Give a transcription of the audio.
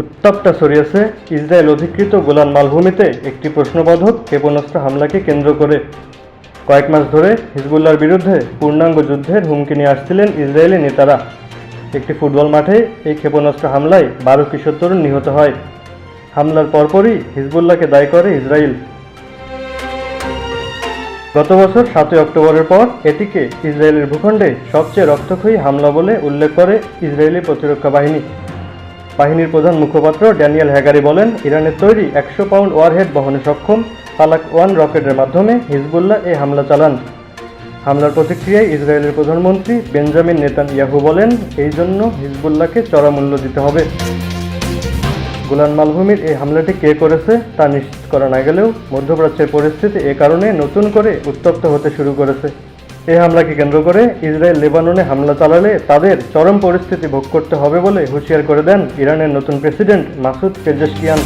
উত্তাপটা ছড়িয়েছে ইসরায়েল অধিকৃত গোলান মালভূমিতে একটি প্রশ্নবোধক ক্ষেপণাস্ত্র হামলাকে কেন্দ্র করে। কয়েক মাস ধরে হিজবুল্লার বিরুদ্ধে পূর্ণাঙ্গ যুদ্ধের হুমকি নিয়ে আসছিলেন ইসরায়েলি নেতারা। একটি ফুটবল মাঠে এই ক্ষেপণাস্ত্র হামলায় বারো কিশোর তরুণ নিহত হয়। হামলার পরপরই হিজবুল্লাহকে দায়ী করে ইসরায়েল। গত বছর সাতই অক্টোবরের পর এটিকে ইসরায়েলের ভূখণ্ডে সবচেয়ে রক্তক্ষয়ী হামলা বলে উল্লেখ করে ইসরায়েলি প্রতিরক্ষা বাহিনী। বাহিনীর প্রধান মুখপাত্র ড্যানিয়েল হ্যাগারি বলেন, ইরানের তৈরি একশো পাউন্ড ওয়ারহেড বহনে সক্ষম পালাক ওয়ান রকেটের মাধ্যমে হিজবুল্লাহ এই হামলা চালান। হামলার প্রতিক্রিয়ায় ইসরায়েলের প্রধানমন্ত্রী বেঞ্জামিন নেতান ইয়াহু বলেন, এই জন্য হিজবুল্লাহকে চড়া মূল্য দিতে হবে। গোলান মালভূমির এই হামলাটি কে করেছে তা নিশ্চিত করা না গেলেও মধ্যপ্রাচ্যের পরিস্থিতি এ কারণে নতুন করে উত্তপ্ত হতে শুরু করেছে। এই হামলাকে কেন্দ্র করে ইসরায়েল লেবাননে হামলা চালালে তাদের চরম পরিস্থিতি ভোগ করতে হবে বলে হুঁশিয়ার করে দেন ইরানের নতুন প্রেসিডেন্ট মাসুদ পেজেশকিয়ান।